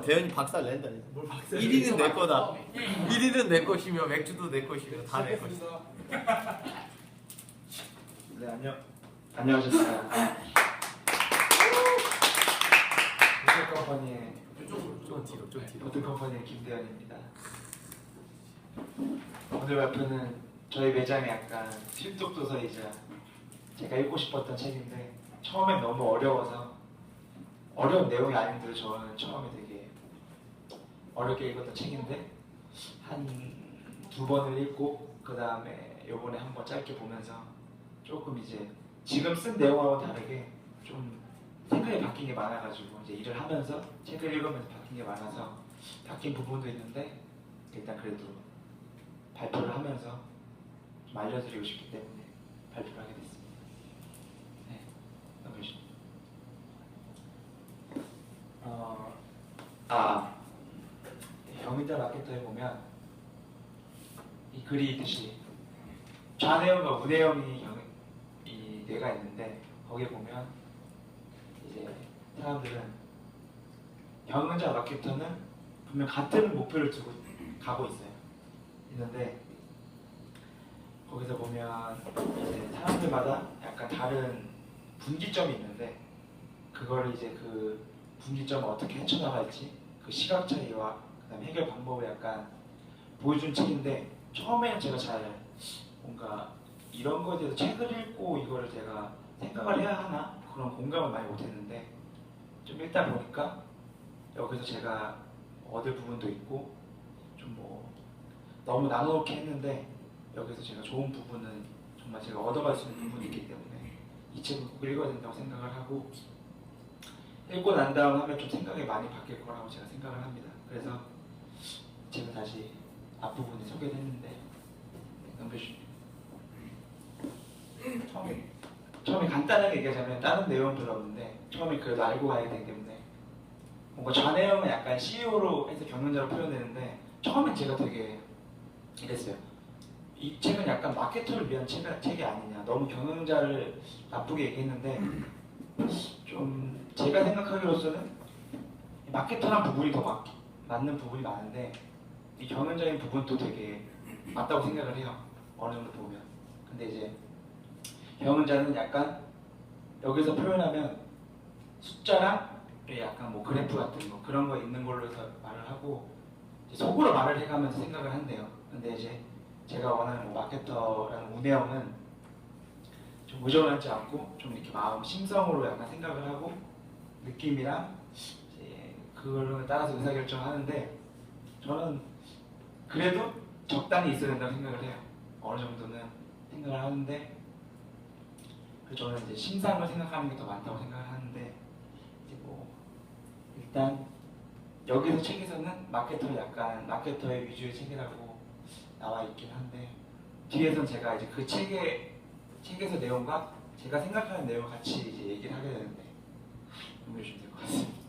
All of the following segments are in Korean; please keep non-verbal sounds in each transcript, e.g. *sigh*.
대현이 박살 낸다. 이제. 뭘 박살 1위는 내 거다. 1위는 내 것이며 맥주도 내 것이며 다 내 것이다. *laughs* 네 안녕 안녕하셨어요. 부터 컴퍼니의 좀 뒤로 좀 뒤로. 부터 컴퍼니의 김대현입니다. 오늘 발표는 저희 매장의 약간 필독 도서이자 제가 읽고 싶었던 책인데 처음엔 너무 어려워서 어려운 내용이 아닌데도 저는 처음에 되게 어렵게 읽었던 책인데 한 두 번을 읽고 그 다음에 요번에 한 번 짧게 보면서 조금 이제 지금 쓴 내용하고 다르게 좀 생각이 바뀐 게 많아가지고 이제 일을 하면서 책을 읽으면서 바뀐 게 많아서 바뀐 부분도 있는데 일단 그래도 발표를 하면서 좀 알려드리고 싶기 때문에 발표를 하게 됐습니다. 네, 넘겨주시죠. 어, 아, 경희대 마케터에 보면 이 글이 있듯이 좌내형과 우내형이 경, 이 뇌가 있는데 거기에 보면 이제 사람들은 경영자 마케터는 분명 같은 목표를 두고 가고 있어요. 있는데 거기서 보면 이제 사람들마다 약간 다른 분기점이 있는데 그거를 이제 그 분기점을 어떻게 헤쳐나갈지 그 시각 차이와 그다음에 해결 방법을 약간 보여준 책인데 처음에는 제가 잘 뭔가 이런 거에 대해서 책을 읽고 이거를 제가 생각을 해야 하나 그런 공감을 많이 못했는데 좀 읽다 보니까 여기서 제가 얻을 부분도 있고 좀 뭐 너무 나눠놓게 했는데 여기서 제가 좋은 부분은 정말 제가 얻어갈 수 있는 부분이 있기 때문에 이 책을 꼭 읽어야 된다고 생각을 하고 읽고 난 다음 하면 좀 생각이 많이 바뀔 거라고 제가 생각을 합니다. 그래서 제가 다시 앞부분에 소개를 했는데 넘겨주시죠. 처음에 처음에 간단하게 얘기하자면 다른 내용은 별로 없는데 처음에 그래도 알고 가야 되기 때문에 뭔가 좌내형은 약간 CEO로 해서 경영자로 표현되는데 처음엔 제가 되게 이랬어요. 이 책은 약간 마케터를 위한 책, 책이 아니냐. 너무 경영자를 나쁘게 얘기했는데 좀 제가 생각하기로서는 마케터란 부분이 더 맞, 맞는 부분이 많은데 이 경영적인 부분도 되게 맞다고 생각을 해요. 어느 정도 보면. 근데 이제 경영자는 약간 여기서 표현하면 숫자랑 약간 뭐 그래프 같은 거 그런 거 있는 걸로 해서 말을 하고 속으로 말을 해가면서 생각을 한대요. 근데 이제 제가 원하는 뭐 마케터라는 우내형은 좀 의존하지 않고 좀 이렇게 마음 심성으로 약간 생각을 하고 느낌이랑 이제 그걸 따라서 의사결정하는데 저는 그래도 적당히 있어야 된다고 생각을 해요. 어느 정도는 생각을 하는데 그 저는 이제 심상을 생각하는 게더 많다고 생각을 하는데 이제 뭐 일단 여기서 책에서는 마케터 약간 마케터의 위주의 책이라고 나와 있긴 한데 뒤에선 제가 이제 그 책의 책에서 내용과 제가 생각하는 내용 같이 이제 얘기를 하게 되는데 넘겨주시면 될 것 같습니다.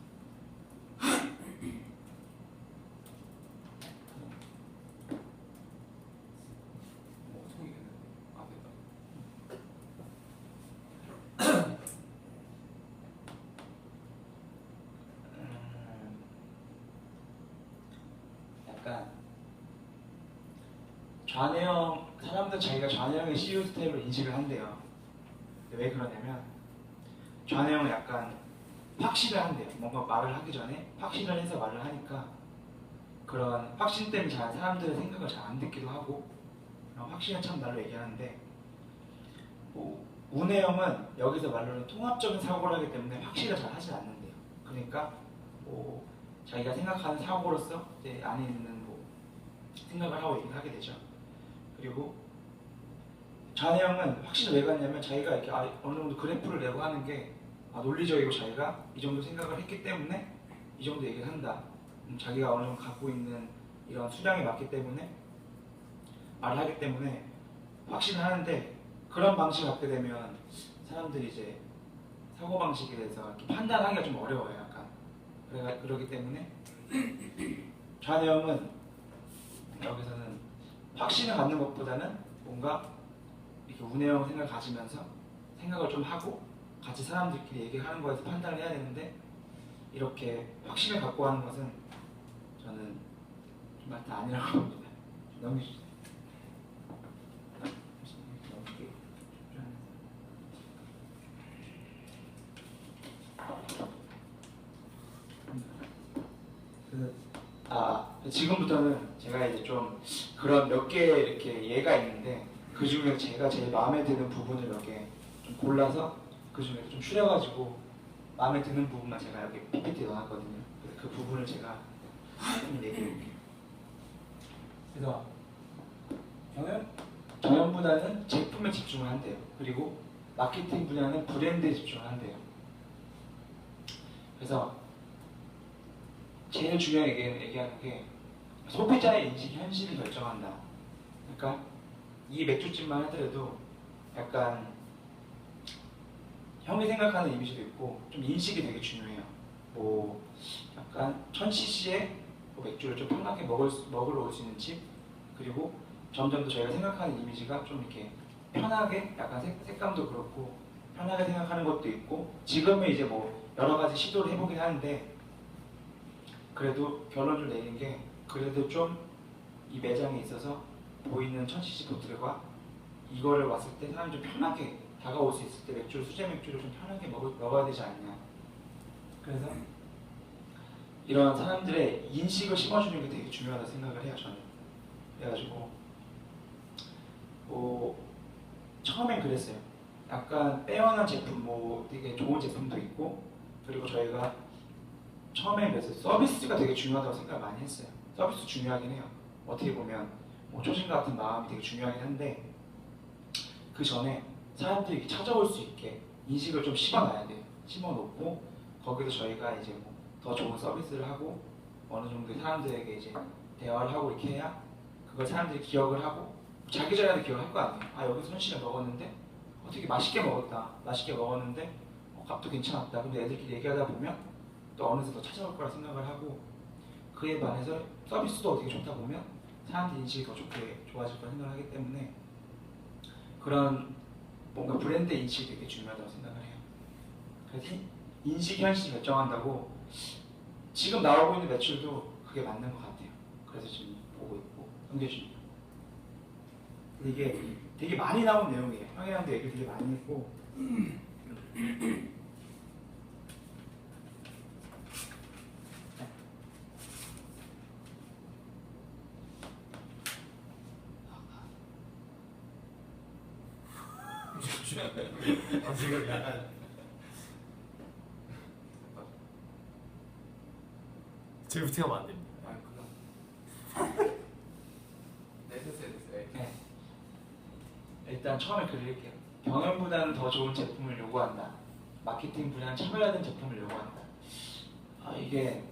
뭐 소개는 안 된다. 음, 약간 좌뇌형 사람들 자기가 좌뇌형의 CEO 스타일로 인식을 한대요. 왜 그러냐면 좌뇌형은 약간 확신을 한대요. 뭔가 말을 하기 전에 확신을 해서 말을 하니까 그런 확신 때문에 잘 사람들의 생각을 잘 안 듣기도 하고 확신을 참 날로 얘기하는데 뭐 우뇌형은 여기서 말로는 통합적인 사고를 하기 때문에 확신을 잘 하지 않는데요. 그러니까 뭐 자기가 생각하는 사고로서 이제 안에 있는 뭐 생각을 하고 얘기를 하게 되죠. 그리고 좌뇌형은 확신을 왜 갖냐면 자기가 이렇게 아, 어느 정도 그래프를 내고 하는 게 아, 논리적이고 자기가 이 정도 생각을 했기 때문에 이 정도 얘기를 한다. 음, 자기가 어느 정도 갖고 있는 이런 수량이 맞기 때문에 말을 하기 때문에 확신을 하는데 그런 방식을 갖게 되면 사람들이 이제 사고 방식에 대해서 판단하기가 좀 어려워요, 약간. 그래 그러기 때문에 좌뇌형은 여기서는 확신을 갖는 것보다는 뭔가 이렇게 우뇌형 생각을 가지면서 생각을 좀 하고 같이 사람들끼리 얘기하는 거에서 판단을 해야 되는데 이렇게 확신을 갖고 하는 것은 저는 좀 맞다 아니라고 *laughs* 봅니다. 넘기주세요. 넘기게. 그, 아 지금부터는 제가 이제 좀 그런 몇 개 이렇게 예가 있는데 그 중에 제가 제일 마음에 드는 부분을 몇 개 좀 골라서 그 중에 좀 추려가지고 마음에 드는 부분만 제가 여기 PPT에 넣어놨거든요. 그래서 그 부분을 제가 좀 얘기해 볼게요. 그래서 경영 경영 분야는 제품에 집중을 한대요. 그리고 마케팅 분야는 브랜드에 집중을 한대요. 그래서 제일 중요하게 얘기- 얘기하는 게 소비자의 인식 현실을 결정한다. 그러니까 이 맥주집만 하더라도 약간 형이 생각하는 이미지도 있고 좀 인식이 되게 중요해요. 뭐 약간 1000cc의 뭐 맥주를 좀 편하게 먹을 수- 먹으러 올 수 있는 집 그리고 점점 더 저희가 생각하는 이미지가 좀 이렇게 편하게 약간 색, 색감도 그렇고 편하게 생각하는 것도 있고 지금은 이제 뭐 여러 가지 시도를 해보긴 하는데 그래도 결론을 내린 게 그래도 좀 이 매장에 있어서 보이는 1000cc 보틀과 이거를 왔을 때 사람이 좀 편하게 다가올 수 있을 때 맥주를 수제 맥주를 좀 편하게 먹을, 먹어야 되지 않냐. 그래서 이런 사람들의 인식을 심어주는 게 되게 중요하다 생각을 해요 저는. 그래가지고 뭐 처음엔 그랬어요. 약간 빼어난 제품 뭐 되게 좋은 제품도 있고 그리고 저희가 처음에 그래서 서비스가 되게 중요하다고 생각을 많이 했어요 서비스 중요하긴 해요 어떻게 보면 뭐 초심 같은 마음이 되게 중요하긴 한데 그 전에 사람들이 찾아올 수 있게 인식을 좀 심어놔야 돼요. 심어놓고 거기서 저희가 이제 뭐 더 좋은 서비스를 하고 어느 정도 사람들에게 이제 대화를 하고 이렇게 해야 그걸 사람들이 기억을 하고 자기 전에도 기억할 거 아니에요. 아 여기서 손실을 먹었는데 어, 되게 맛있게 먹었다. 맛있게 먹었는데 어, 값도 괜찮았다. 근데 애들끼리 얘기하다 보면 또 어느새 더 찾아올 거라 생각을 하고 그에 반해서 서비스도 되게 좋다 보면 사람들 인식이 더 좋게 좋아질 거라 생각을 하기 때문에 그런 뭔가 브랜드 인식이 되게 중요하다고 생각을 해요. 그래서 인- 인식 현실이 결정한다고 지금 나오고 있는 매출도 그게 맞는 것 같아요. 그래서 지금 보고 있고 넘겨줍니다. 이게 되게 많이 나온 내용이에요. 형이랑도 얘기 되게 많이 했고 아, 지금 약간 드리프팅하면 안 됩니다. 아 그럼. 네 됐어요 됐어요. 네. 일단 처음에 글을 읽게요. 경영보다는 더 좋은 제품을 요구한다. 마케팅 분야는 차별화된 제품을 요구한다. 아 이게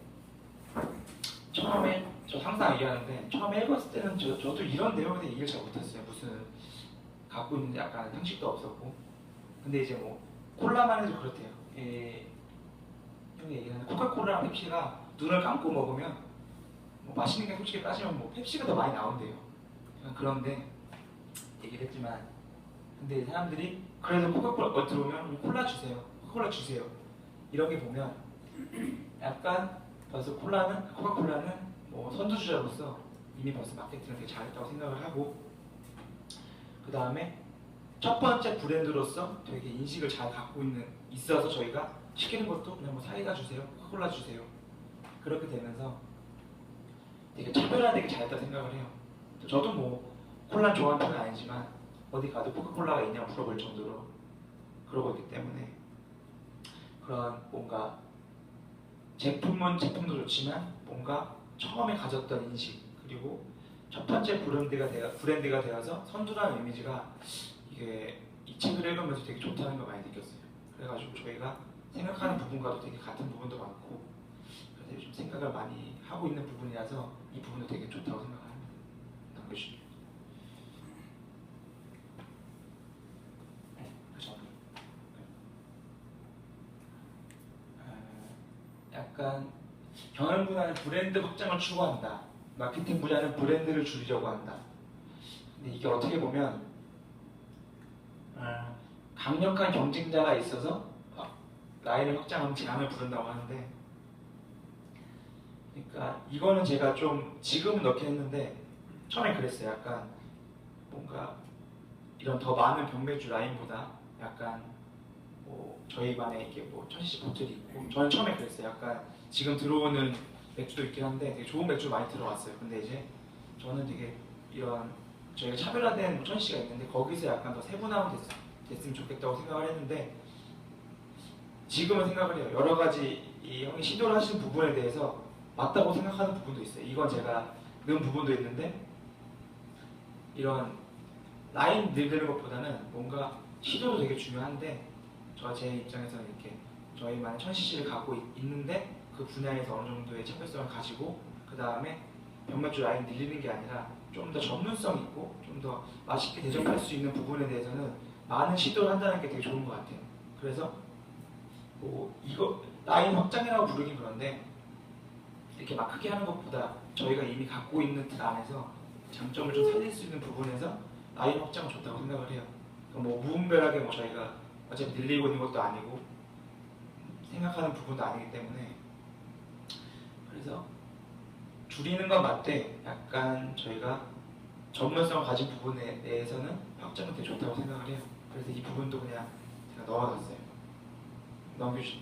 처음에 저 항상 얘기하는데 처음에 읽었을 때는 저, 저도 이런 내용에 대해 이해를 잘 못했어요. 무슨 갖고 있는 약간 상식도 없었고. 근데 이제 뭐 콜라만 해도 그렇대요. 예, 형이 얘기하는 코카콜라랑 펩시가 눈을 감고 먹으면 뭐 맛있는 게 솔직히 따지면 뭐 펩시가 더 많이 나온대요. 그런데 얘기를 했지만 근데 사람들이 그래도 코카콜라 어, 들어오면 콜라 주세요. 코카콜라 주세요. 이런 게 보면 약간 벌써 콜라는 코카콜라는 뭐 선두주자로서 이미 벌써 마케팅을 되게 잘했다고 생각을 하고 그 다음에 첫 번째 브랜드로서 되게 인식을 잘 갖고 있는 있어서 저희가 시키는 것도 그냥 뭐 사이다 주세요, 코카콜라 주세요 그렇게 되면서 되게 차별화되게 잘했다 생각을 해요. 저도 뭐 콜라 좋아하는 편은 아니지만 어디 가도 코카콜라가 있냐 물어볼 정도로 그러고 있기 때문에 그런 뭔가 제품은 제품도 좋지만 뭔가 처음에 가졌던 인식 그리고 첫 번째 브랜드가 되어 브랜드가 되어서 선두라는 이미지가 이게 이 책을 읽으면서 되게 좋다는 걸 많이 느꼈어요. 그래가지고 저희가 생각하는 부분과도 되게 같은 부분도 많고 그래서 요즘 생각을 많이 하고 있는 부분이라서 이 부분도 되게 좋다고 생각합니다. 남겨주십시오. 네, 그 정도. 어, 약간 경영 분야는 브랜드 확장을 추구한다. 마케팅 분야는 브랜드를 줄이려고 한다. 근데 이게 어떻게 보면 어, 강력한 경쟁자가 있어서 어, 라인을 확장하면 재앙을 부른다고 하는데 그러니까 이거는 제가 좀 지금은 넣긴 했는데 처음에 그랬어요. 약간 뭔가 이런 더 많은 병맥주 라인보다 약간 뭐 저희 반에 이게 뭐 천시 보틀이 있고 저는 처음에 그랬어요. 약간 지금 들어오는 맥주도 있긴 한데 되게 좋은 맥주 많이 들어왔어요. 근데 이제 저는 되게 이런 저희가 차별화된 뭐 천시가 있는데 거기서 약간 더 세분화가 됐, 됐으면 좋겠다고 생각을 했는데 지금은 생각을 해요. 여러 가지 이 형이 시도를 하시는 부분에 대해서 맞다고 생각하는 부분도 있어요. 이건 제가 넣은 부분도 있는데 이런 라인 늘리는 것보다는 뭔가 시도도 되게 중요한데 저 제 입장에서는 이렇게 저희만의 천시시를 갖고 있- 있는데 그 분야에서 어느 정도의 차별성을 가지고 그 다음에 병맥주 라인 늘리는 게 아니라 좀 더 전문성 있고 좀 더 맛있게 대접할 수 있는 부분에 대해서는 많은 시도를 한다는 게 되게 좋은 것 같아요. 그래서 뭐 이거 라인 확장이라고 부르긴 그런데 이렇게 막 크게 하는 것보다 저희가 이미 갖고 있는 틀 안에서 장점을 좀 살릴 수 있는 부분에서 라인 확장은 좋다고 생각을 해요. 뭐 무분별하게 뭐 저희가 어차피 늘리고 있는 것도 아니고 생각하는 부분도 아니기 때문에 그래서 줄이는 건 맞되 약간 저희가 전문성을 가진 부분에 대해서는 확장은 되게 좋다고 생각을 해요. 그래서 이 부분도 그냥 제가 넣어놨어요. 넘겨주.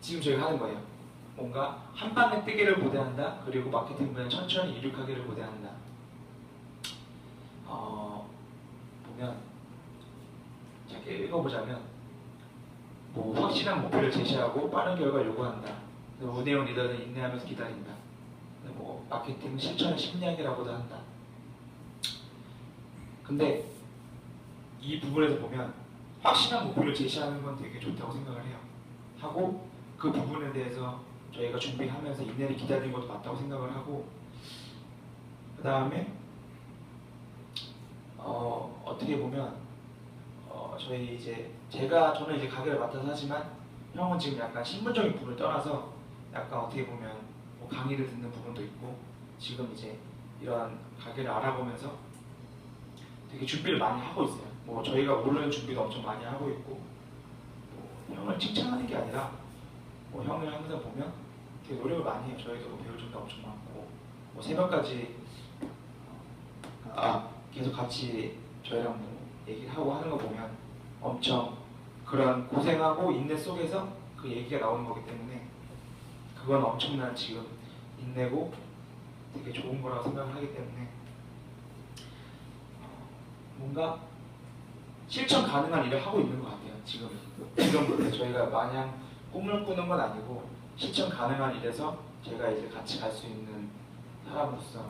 지금 저희가 하는 거예요. 뭔가 한 방에 뜨기를 고대한다. 그리고 마케팅 분야 천천히 이륙하기를 고대한다. 어, 보면 짧게 읽어보자면 뭐 확실한 목표를 제시하고 빠른 결과 요구한다. 우대형 리더는 인내하면서 기다린다. 뭐 마케팅 실천의 심리학이라고도 한다. 근데 이 부분에서 보면 확실한 목표를 제시하는 건 되게 좋다고 생각을 해요. 하고 그 부분에 대해서 저희가 준비하면서 인내를 기다리는 것도 맞다고 생각을 하고 그 다음에 어, 어떻게 보면 어, 저희 이제 제가 저는 이제 가게를 맡아서 하지만 형은 지금 약간 신분적인 부분을 떠나서 약간 어떻게 보면 뭐 강의를 듣는 부분도 있고 지금 이제 이런 가게를 알아보면서 되게 준비를 많이 하고 있어요. 뭐 저희가 모르는 준비도 엄청 많이 하고 있고 뭐 형을 칭찬하는 게 아니라 뭐 형을 항상 보면 되게 노력을 많이 해요. 저희도 뭐 배울 점도 엄청 많고 뭐 새벽까지 아 계속 같이 저희랑 뭐 얘기를 하고 하는 거 보면 엄청 그런 고생하고 인내 속에서 그 얘기가 나오는 거기 때문에 그건 엄청난 지금 인내고 되게 좋은 거라고 생각을 하기 때문에 어, 뭔가 실천 가능한 일을 하고 있는 것 같아요. 지금 지금 저희가 마냥 꿈을 꾸는 건 아니고 실천 가능한 일에서 제가 이제 같이 갈 수 있는 사람으로서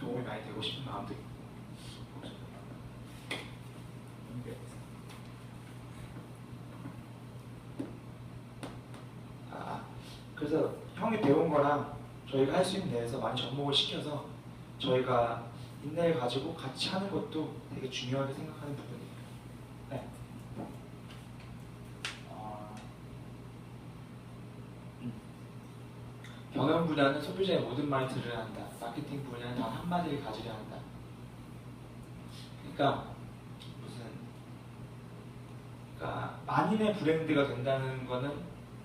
도움이 많이 되고 싶은 마음도 있고. 아, 그래서 형이 배운 거랑 저희가 할 수 있는 데에서 많이 접목을 시켜서 저희가 인내를 가지고 같이 하는 것도 되게 중요하게 생각하는 부분이에요. 네. 어, 음. 경영 분야는 소비자의 모든 말을 들으려 한다. 마케팅 분야는 단 한마디를 가지려 한다. 그러니까 무슨 그러니까 만인의 브랜드가 된다는 거는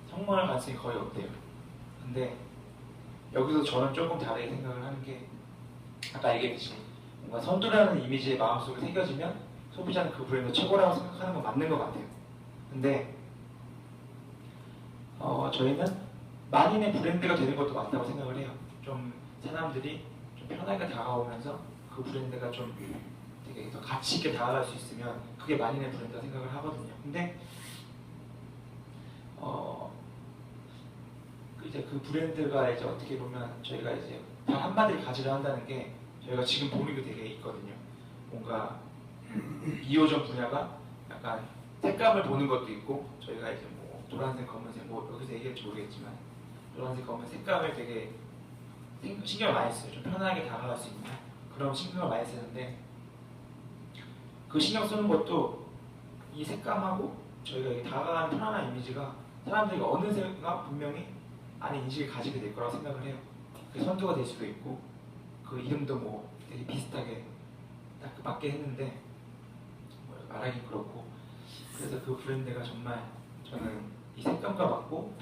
성공할 가능성이 거의 없대요. 근데 여기서 저는 조금 다르게 생각을 하는 게 아까 얘기했듯이 뭔가 선두라는 이미지의 마음속에 새겨지면 소비자는 그 브랜드 최고라고 생각하는 건 맞는 것 같아요. 근데 어, 저희는 만인의 브랜드가 되는 것도 맞다고 생각을 해요. 좀 사람들이 좀 편하게 다가오면서 그 브랜드가 좀 되게 더 가치 있게 다가갈 수 있으면 그게 만인의 브랜드라 생각을 하거든요. 근데 어그 이제 그 브랜드가 이제 어떻게 보면 저희가 이제 단 한마디를 가지려 한다는 게 저희가 지금 보는 게 되게 있거든요. 뭔가 2호점 분야가 약간 색감을 보는 것도 있고 저희가 이제 뭐 노란색, 검은색 뭐 여기서 얘기할지 모르겠지만 노란색, 검은색 색감을 되게 신- 신경을 많이 써요. 좀 편하게 다가갈 수 있는 그런 신경을 많이 쓰는데 그 신경 쓰는 것도 이 색감하고 저희가 이 다가가는 편안한 이미지가 사람들이 어느새가 분명히 안에 인식을 가지게 될 거라고 생각을 해요. 그 선두가 될 수도 있고 그 이름도 뭐 되게 비슷하게 딱 맞게 했는데 뭐 말하기 그렇고 그래서 그 브랜드가 정말 저는 이 색감과 맞고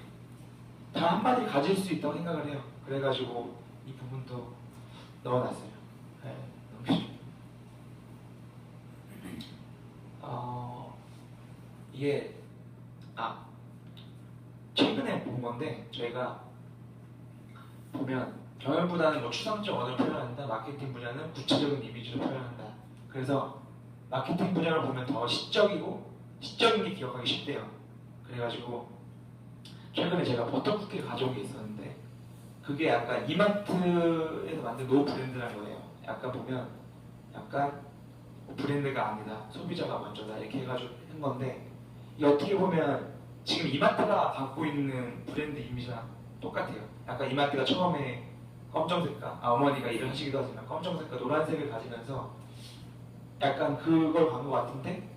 다 한마디 가질 수 있다고 생각을 해요. 그래가지고 이 부분도 넣어놨어요. 네, 넘기시죠. 어, 이게 아 최근에 본 건데 저희가 보면 경영 분야는 뭐 추상적 언어를 표현한다, 마케팅 분야는 구체적인 이미지를 표현한다. 그래서 마케팅 분야를 보면 더 시적이고 시적인 게 기억하기 쉽대요. 그래가지고 최근에 제가 버터쿠키를 가져온 게 있었는데 그게 약간 이마트에서 만든 노 브랜드라는 거예요. 약간 보면 약간 브랜드가 아니다, 소비자가 먼저다 이렇게 해가지고 한 건데 어떻게 보면 지금 이마트가 갖고 있는 브랜드 이미지랑 똑같아요. 약간 이마트가 처음에 검정색과 아, 어머니가 일을 하시기도 하지만 검정색과 노란색을 가지면서 약간 그걸 간 것 같은데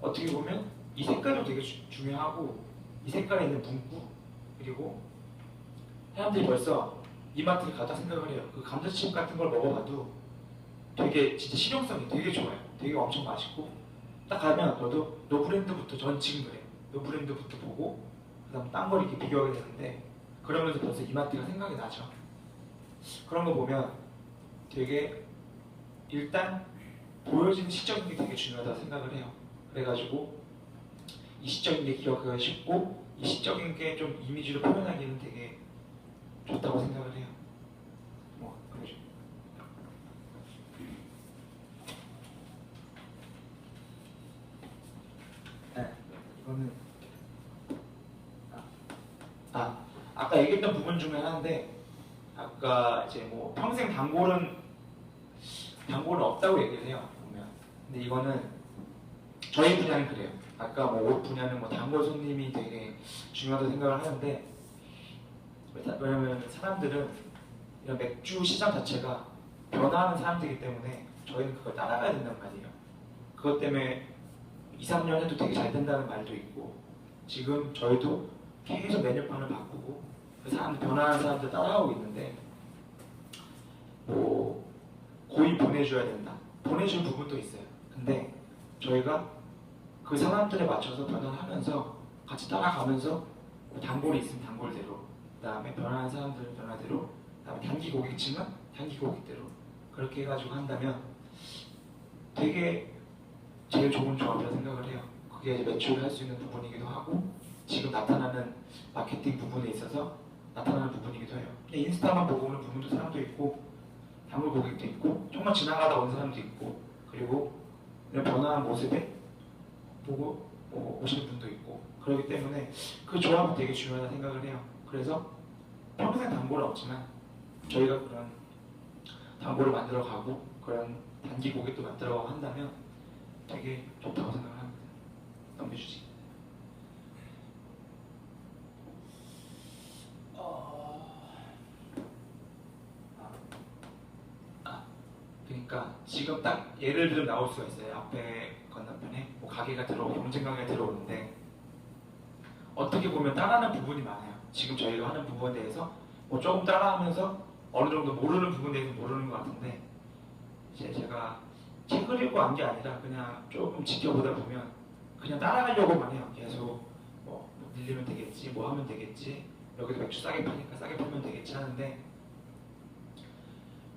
어떻게 보면 이 색깔도 되게 주- 중요하고 이 색깔에 있는 문구 그리고 사람들이 벌써 이마트를 가다 생각을 해요. 그 감자칩 같은 걸 먹어봐도 되게 진짜 실용성이 되게 좋아요. 되게 엄청 맛있고 딱 가면 저도 노 브랜드부터 전 지금 그래요. 노 브랜드부터 보고 그다음 딴걸 이렇게 비교하게 되는데 그러면서 벌써 이마트가 생각이 나죠. 그런 거 보면 되게 일단 보여지는 시적인 게 되게 중요하다고 생각을 해요. 그래가지고 이 시적인 게 기억하기 쉽고 이 시적인 게 좀 이미지로 표현하기는 되게 좋다고 생각을 해요. 뭐. 네, 아, 아 아까 얘기했던 부분 중에 하나인데 아까 이제 뭐 평생 단골은 단골은 없다고 얘기를 해요 보면. 근데 이거는 저희 분야는 그래요. 아까 뭐 옷 분야는 뭐 단골 손님이 되게 중요하다고 생각을 하는데 왜냐면 사람들은 이런 맥주 시장 자체가 변화하는 사람들이기 때문에 저희는 그걸 따라가야 된단 말이에요. 그것 때문에 2, 3년 해도 되게 잘 된다는 말도 있고 지금 저희도 계속 메뉴판을 바꾸고 그 사람들 변화하는 사람들 따라가고 있는데 뭐 고이 보내줘야 된다. 보내줄 부분도 있어요. 근데 저희가 그 사람들에 맞춰서 변화하면서 같이 따라가면서 뭐 단골이 있으면 단골대로 그 다음에 변화하는 사람들은 변화대로 그 다음에 단기 고객층은 단기 고객대로 그렇게 해가지고 한다면 되게 제일 좋은 조합이라고 생각을 해요. 그게 매출을 할 수 있는 부분이기도 하고 지금 나타나는 마케팅 부분에 있어서 나타나는 부분이기도 해요. 인스타만 보고 오는 부분도 사람도 있고 단골 고객도 있고 정말 지나가다 온 사람도 있고 그리고 이런 변화한 모습에 보고 뭐 오시는 분도 있고 그렇기 때문에 그 조합이 되게 중요하다고 생각을 해요. 그래서 평생 단골은 없지만 저희가 그런 단골을 만들어 가고 그런 단기 고객도 만들어 한다면 되게 좋다고 생각을 합니다. 넘겨주지. 아, 그러니까 지금 딱 예를 들어 나올 수가 있어요. 앞에 건너편에 뭐 가게가 들어오고 경쟁 가게가 들어오는데 어떻게 보면 따라하는 부분이 많아요. 지금 저희가 하는 부분에 대해서 뭐 조금 따라하면서 어느 정도 모르는 부분에 대해서 모르는 것 같은데 이제 제가 책을 읽고 한 게 아니라 그냥 조금 지켜보다 보면 그냥 따라가려고만 해요. 계속 뭐, 뭐 밀리면 되겠지, 뭐 하면 되겠지, 여기도 맥주 싸게 파니까 싸게 팔면 되겠지 하는데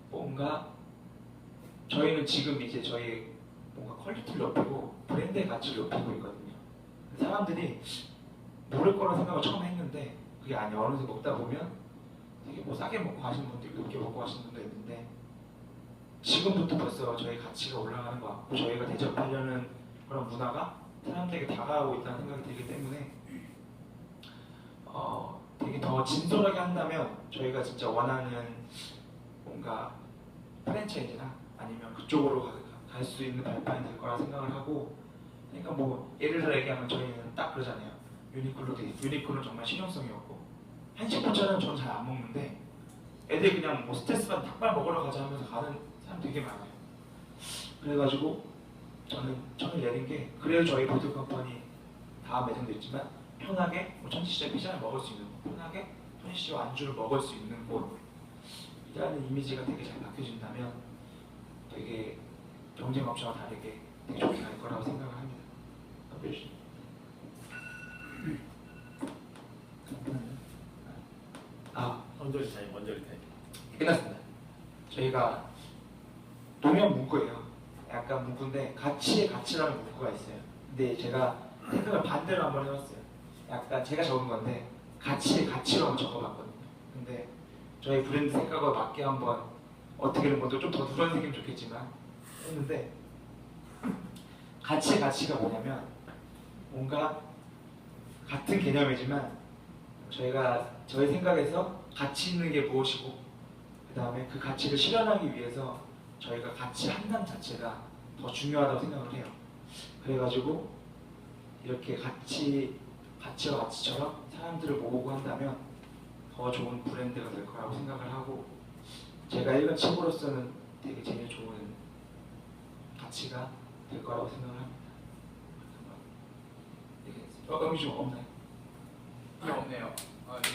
뭔가 저희는 지금 이제 저희 뭔가 퀄리티를 높이고 브랜드의 가치를 높이고 있거든요. 사람들이 모를 거라 생각을 처음 했는데 그게 아니야. 어느새 먹다 보면 되게 뭐 싸게 먹고 가시는 분도 있고 높게 먹고 가시는 분도 있는데 지금부터 벌써 저희 가치가 올라가는 것 같고 저희가 대접하려는 그런 문화가 사람들에게 다가오고 있다는 생각이 들기 때문에 어, 되게 더 진솔하게 한다면 저희가 진짜 원하는 뭔가 프랜차이즈나 아니면 그쪽으로 갈 수 있는 발판이 될 거라 생각을 하고 그러니까 뭐 예를 들어 얘기하면 저희는 딱 그러잖아요. 유니클로도 유니클로는 정말 실용성이 없고 한식부차는 저는 잘 안 먹는데 애들이 그냥 뭐 스트레스받 닭발 먹으러 가자 하면서 가는 사람 되게 많아요. 그래가지고 저는 처음에 내린 게 그래도 저희 보드 컴퍼니 다 매장도 있지만 편하게 뭐 천지시장 피자를 먹을 수 있는 곳 편하게 편시와 안주를 먹을 수 있는 곳이라는 이미지가 되게 잘 바뀌어진다면 되게 경쟁 업체와 다르게 되게 좋게 갈 거라고 생각을 합니다. 아 먼저리 타임, 타임. 끝났습니다. 저희가 노면 문구예요. 약간 문구인데 가치의 가치라는 문구가 있어요. 근데 제가 생각을 반대로 한번 해봤어요. 약간 제가 적은 건데 가치의 가치로 한번 적어봤거든요. 근데 저희 브랜드 생각과 맞게 한번 어떻게든 먼저 좀더 누런색이면 좋겠지만 했는데 가치의 가치가 뭐냐면 뭔가 같은 개념이지만 저희가 저희 생각에서 가치 있는 게 무엇이고 그 다음에 그 가치를 실현하기 위해서 저희가 가치 한단 자체가 더 중요하다고 생각을 해요. 그래가지고 이렇게 가치 가치와 가치처럼 사람들을 모으고 한다면 더 좋은 브랜드가 될 거라고 생각을 하고 제가 읽은 책으로서는 되게 제일 좋은 가치가 될 거라고 생각을 합니다. 이게 어, 음식 없나요? 이 없네요. 아, 아니고